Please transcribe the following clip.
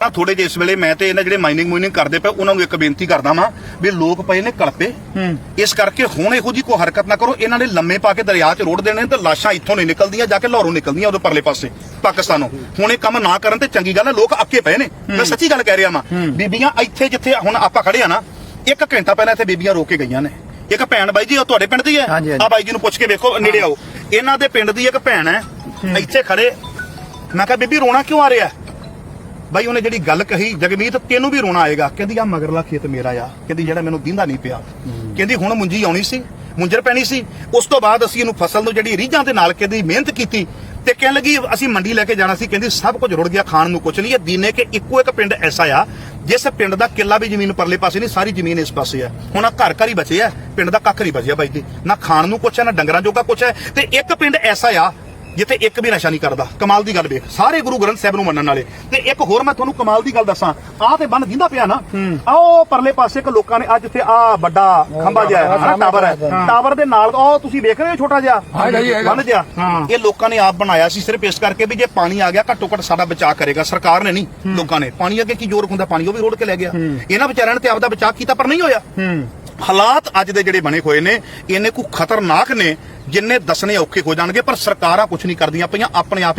ਤਾਂ ਥੋੜੇ ਜਿਹੇ ਇਸ ਵੇਲੇ ਮੈਂ ਤੇ ਇਹਨਾਂ ਜਿਹੜੇ ਮਾਈਨਿੰਗ ਮੂਨਿੰਗ ਕਰਦੇ ਪਏ ਉਹਨਾਂ ਨੂੰ ਇੱਕ ਬੇਨਤੀ ਕਰਦਾ ਵਾਂ ਵੀ ਲੋਕ ਪਏ ਨੇ ਕਲਪੇ। ਇਸ ਕਰਕੇ ਹੁਣ ਇਹੋ ਜੀ ਕੋਈ ਹਰਕਤ ਨਾ ਕਰੋ। ਇਹਨਾਂ ਨੇ ਲੰਮੇ ਪਾ ਕੇ ਦਰਿਆ 'ਚ ਰੋੜ ਦੇਣੇ ਤੇ ਲਾਸ਼ਾਂ ਇੱਥੋਂ ਨਹੀਂ ਨਿਕਲਦੀਆਂ ਜਾ ਕੇ ਲਾਹੌਰੋਂ ਨਿਕਲਦੀਆਂ ਉਹਦੇ ਪਰਲੇ ਪਾਸੇ ਪਾਕਿਸਤਾਨੋਂ। ਹੁਣ ਇਹ ਕੰਮ ਨਾ ਕਰਨ ਤੇ ਚੰਗੀ ਗੱਲ ਹੈ ਲੋਕ ਅੱਕੇ ਪਏ ਨੇ। ਮੈਂ ਸੱਚੀ ਗੱਲ ਕਹਿ ਰਿਹਾ ਵਾਂ। ਬੀਬੀਆਂ ਇੱਥੇ ਜਿੱਥੇ ਹੁਣ ਆਪਾਂ ਖੜੇ ਆ ਨਾ ਇੱਕ ਘੰਟਾ ਪਹਿਲਾਂ ਇੱਥੇ ਬੀਬੀਆਂ ਰੋ ਕੇ ਗਈਆਂ ਨੇ। ਇੱਕ ਭੈਣ ਬਾਈ ਜੀ ਉਹ ਤੁਹਾਡੇ ਪਿੰਡ ਦੀ ਹੈ। ਆ ਬਾਈ ਜੀ ਨੂੰ ਪੁੱਛ ਕੇ ਵੇਖੋ ਨੇੜੇ ਆਓ। ਇਹਨਾਂ ਦੇ ਪਿੰਡ ਦੀ ਇੱਕ ਭੈਣ ਹੈ ਇੱਥੇ ਖੜੇ ਮੈਂ ਕਿਹਾ ਬੀਬੀ ਰੋਣਾ ਕਿਉਂ ਆ ਰਿਹਾ? ਬਾਈ ਉਹਨੇ ਜਿਹੜੀ ਗੱਲ ਕਹੀ ਜਗਮੀਤ ਤੈਨੂੰ ਵੀ ਰੋਣਾ ਆਏਗਾ। ਕਹਿੰਦੀ ਆ ਮਗਰਲਾ ਖੇਤ ਮੇਰਾ ਆ। ਕਹਿੰਦੀ ਜਿਹੜਾ ਮੈਨੂੰ ਦਿੰਦਾ ਨਹੀਂ ਪਿਆ। ਕਹਿੰਦੀ ਹੁਣ ਮੁੰਜੀ ਆਉਣੀ ਸੀ ਮੁੰਜਰ ਪੈਣੀ ਸੀ। ਉਸ ਤੋਂ ਬਾਅਦ ਅਸੀਂ ਇਹਨੂੰ ਫਸਲ ਨੂੰ ਜਿਹੜੀ ਰੀਝਾਂ ਦੇ ਨਾਲ ਕਹਿੰਦੀ ਮਿਹਨਤ ਕੀਤੀ ਤੇ ਕਹਿਣ ਲੱਗੀ ਅਸੀਂ ਮੰਡੀ ਲੈ ਕੇ ਜਾਣਾ ਸੀ। ਕਹਿੰਦੀ ਸਭ ਕੁਝ ਰੁੜ ਗਿਆ ਖਾਣ ਨੂੰ ਕੁਝ ਨਹੀਂ ਇਹ ਦੀਨੇ ਕਿ ਇੱਕੋ ਇੱਕ ਪਿੰਡ ਐਸਾ ਆ ਜਿਸ ਪਿੰਡ ਦਾ ਕਿੱਲਾ ਵੀ ਜ਼ਮੀਨ ਪਰਲੇ ਪਾਸੇ ਨਹੀਂ ਸਾਰੀ ਜ਼ਮੀਨ ਇਸ ਪਾਸੇ ਆ। ਹੁਣ ਆ ਘਰ ਘਰ ਹੀ ਬਚੇ ਆ ਪਿੰਡ ਦਾ ਕੱਖ ਨਹੀਂ ਬਚਿਆ ਬਾਈ ਜੀ। ਨਾ ਖਾਣ ਨੂੰ ਕੁਛ ਹੈ ਨਾ ਡੰਗਰਾਂ ਜੋਗਾ ਕੁਛ ਹੈ ਤੇ ਇੱਕ ਪਿੰਡ ਐਸਾ ਆ ਜਿੱਥੇ ਇੱਕ ਵੀ ਨਸ਼ਾ ਨਹੀਂ ਕਰਦਾ ਕਮਾਲ ਦੀ ਗੱਲ ਵੇਖ ਸਾਰੇ ਗੁਰੂ ਗ੍ਰੰਥ ਸਾਹਿਬ ਨੂੰ ਮੰਨਣ ਵਾਲੇ। ਤੇ ਇੱਕ ਹੋਰ ਮੈਂ ਤੁਹਾਨੂੰ ਕਮਾਲ ਦੀ ਗੱਲ ਦੱਸਾਂ ਆਹ ਤੇ ਬੰਨ ਦਿੰਦਾ ਪਿਆ ਨਾ ਆਹ ਪਰਲੇ ਪਾਸੇ ਇੱਕ ਲੋਕਾਂ ਨੇ ਅੱਜ ਇੱਥੇ ਆ ਵੱਡਾ ਖੰਭਾ ਜਿਹਾ ਹੈ ਹਨਾ, ਟਾਵਰ ਹੈ। ਟਾਵਰ ਦੇ ਨਾਲ ਉਹ ਤੁਸੀਂ ਵੇਖ ਰਹੇ ਹੋ ਛੋਟਾ ਜਿਹਾ। ਬੰਨ ਜਿਹਾ। ਇਹ ਲੋਕਾਂ ਨੇ ਆਪ ਬਣਾਇਆ ਸੀ ਸਿਰਫ ਇਸ ਕਰਕੇ ਵੀ ਜੇ ਪਾਣੀ ਆ ਗਿਆ ਘੱਟੋ ਘੱਟ ਸਾਡਾ ਬਚਾਅ ਕਰੇਗਾ। ਸਰਕਾਰ ਨੇ ਨਹੀਂ ਲੋਕਾਂ ਨੇ। ਪਾਣੀ ਅੱਗੇ ਕੀ ਜ਼ੋਰ ਹੁੰਦਾ ਪਾਣੀ ਉਹ ਵੀ ਰੋੜ ਕੇ ਲੈ ਗਿਆ। ਇਹਨਾਂ ਵਿਚਾਰਿਆਂ ਨੇ ਤੇ ਆਪਦਾ ਬਚਾਅ ਕੀਤਾ ਪਰ ਨਹੀਂ ਹੋਇਆ। ਹਾਲਾਤ ਅੱਜ ਦੇ ਜਿਹੜੇ ਬਣੇ ਹੋਏ ਨੇ ਇਹਨੇ ਕੋ ਖਤਰਨਾਕ ਨੇ, ਜਿੰਨੇ ਦੱਸਣੇ ਔਖੇ ਹੋ ਜਾਣਗੇ, ਪਰ ਸਰਕਾਰਾਂ ਕੁਝ ਨਹੀਂ ਕਰਦੀਆਂ ਪਈਆਂ, ਆਪਣੇ ਆਪ ਹੀ